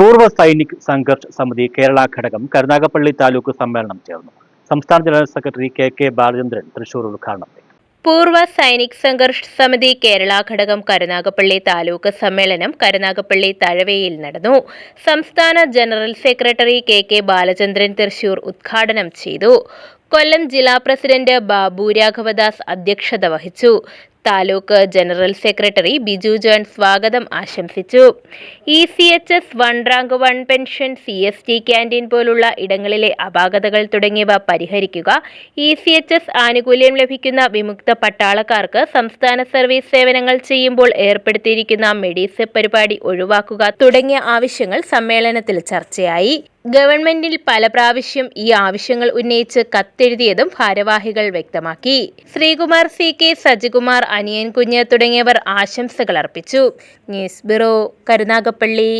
പൂർവ സൈനിക് സംഘർഷ് സമിതി കേരള ഘടകം കരുനാഗപ്പള്ളി താലൂക്ക് സമ്മേളനം ചേർന്നു. സംസ്ഥാന general secretary K K Balachandran Thrissur ഉദ്ഘാടനം പൂർവ സൈനിക് സംഘർഷ് സമിതി കേരള ഘടകം കരുനാഗപ്പള്ളി താലൂക്ക് സമ്മേളനം കരുനാഗപ്പള്ളി തഴവയിൽ നടന്നു. സംസ്ഥാന general secretary K K Balachandran Thrissur ഉദ്ഘാടനം ചെയ്തു. കൊല്ലം ജില്ലാ പ്രസിഡന്റ് ബാബു രാഘവദാസ് അധ്യക്ഷത വഹിച്ചു. Taluk general secretary Biju John സ്വാഗതം ആശംസിച്ചു. E C H S one rank one pension C S D canteen പോലുള്ള ഇടങ്ങളിലെ അപാകതകൾ തുടങ്ങിയവ പരിഹരിക്കുക ഇ സി എച്ച് എസ് ആനുകൂല്യം ലഭിക്കുന്ന വിമുക്ത പട്ടാളക്കാർക്ക് സംസ്ഥാന സർവീസ് സേവനങ്ങൾ ചെയ്യുമ്പോൾ ഏർപ്പെടുത്തിയിരിക്കുന്ന മെഡീസ് പരിപാടി ഒഴിവാക്കുക തുടങ്ങിയ ആവശ്യങ്ങൾ സമ്മേളനത്തിൽ ചർച്ചയായി. ഗവൺമെന്റിൽ പല പ്രാവശ്യം ഈ ആവശ്യങ്ങൾ ഉന്നയിച്ച് കത്തെഴുതിയതും ഭാരവാഹികൾ വ്യക്തമാക്കി. ശ്രീകുമാർ സി കെ സജികുമാർ അനിയൻ കുഞ്ഞ് തുടങ്ങിയവർ ആശംസകൾ അർപ്പിച്ചു. News bureau Karunagappally.